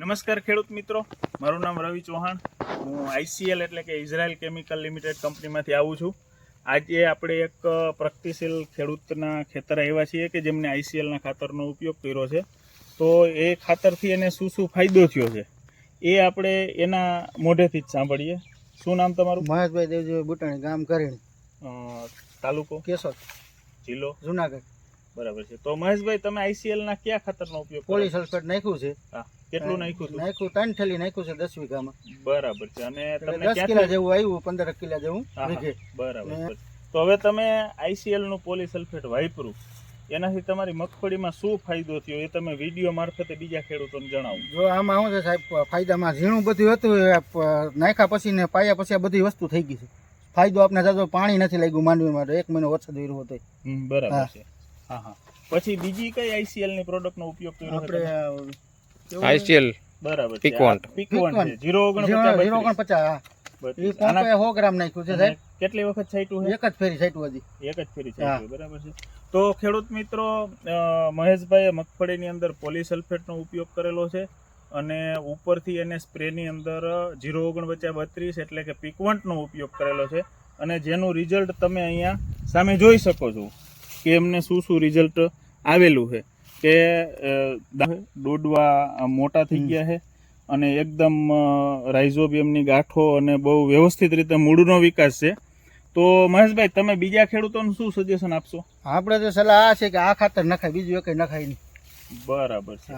નમસ્કાર ખેડૂત મિત્રો. મારું નામ રવિ ચૌહાણ. હું આઈસીએલ એટલે કે ઇઝરાયલ કેમિકલ લિમિટેડ કંપનીમાંથી આવું છું. આજે આપણે એક પ્રગતિશીલ ખેડૂતના ખેતર આવ્યા છીએ કે જેમને આઈસીએલના ખાતરનો ઉપયોગ કર્યો છે. તો એ ખાતરથી એને શું શું ફાયદો થયો છે? એ આપણે એના મોઢેથી જ સાંભળીએ. શું નામ તમારું? મહેશભાઈ દેવજીભાઈ બુટાણી ગામ કરીને તાલુકો? કેશોદ. જિલ્લો? જુનાગઢ. બરાબર છે. તો મહેશભાઈ તમે આઈસીએલના કયા ખાતરનો ઉપયોગ પોલી સલ્ફેટ નાખ્યું છે. હા કેટલું નાખ્યું નાખ્યું ત્રણ થેલી નાખ્યું છે દસ વીઘામાં. બરાબર છે. અને તમને દસ કિલા જેવું આવ્યું પંદર કિલા જેવું બરાબર તો હવે તમે આઈસીએલનું પોલીસલ્ફેટ વાપરું. એનાથી તમારી મગફળીમાં શું ફાયદો થયો એ તમે વીડિયો મારફતે બીજા ખેડૂતોને જણાવો. જો આમાં શું છે સાહેબ ફાયદામાં ઝીણું બધું હતું નાખ્યા પછી ને પાયા પછી આ બધી વસ્તુ થઈ ગઈ છે. ફાયદો આપણે થતો પાણી નથી લાગ્યું માંડવી માટે એક મહિનો વરસાદ કર્યો હતો. બરાબર છે. હા હા. પછી બીજી કઈ આઈસીએલની પ્રોડક્ટ નો ઉપયોગ કર્યો આપણે આઈસીએલ બરાબર. આ Piquant છે. Piquant. જીરો ઝીરો ઓગણપચાસ ઝીરો બત્રીસ. પચાસ હા. એ બત્રીસ. પંપે આના- સો ગ્રામ નાખ્યું છે સાહેબ? કેટલી વખત છાંટ્યું એક જ ફેરી સાઈટું હજી. એક જ ફેરી છાંટ્યું બરાબર છે. તો ખેડૂત મિત્રો મહેશભાઈએ મગફળીની અંદર પોલિસલ્ફેટનો ઉપયોગ કરેલો છે અને ઉપરથી એને સ્પ્રેની અંદર જીરો ઓગણપચાસ બત્રીસ એટલે કે પિકવન્ટનો ઉપયોગ કરેલો છે. અને જેનું રિઝલ્ટ તમે અહીંયા સામે જોઈ શકો છો. કે એમને શું શું રિઝલ્ટ આવેલું છે? કે દોડવા મોટા થઈ ગયા છે અને એકદમ રાઇઝોબિયમની ગાંઠો અને બહુ વ્યવસ્થિત રીતે મૂળનો વિકાસ છે. તો મહેશભાઈ તમે બીજા ખેડૂતોને શું સજેશન આપશો? આપણે તો સલાહ આ છે કે આ ખાતર નખાય બીજું એક નખાય નહીં. બરાબર છે.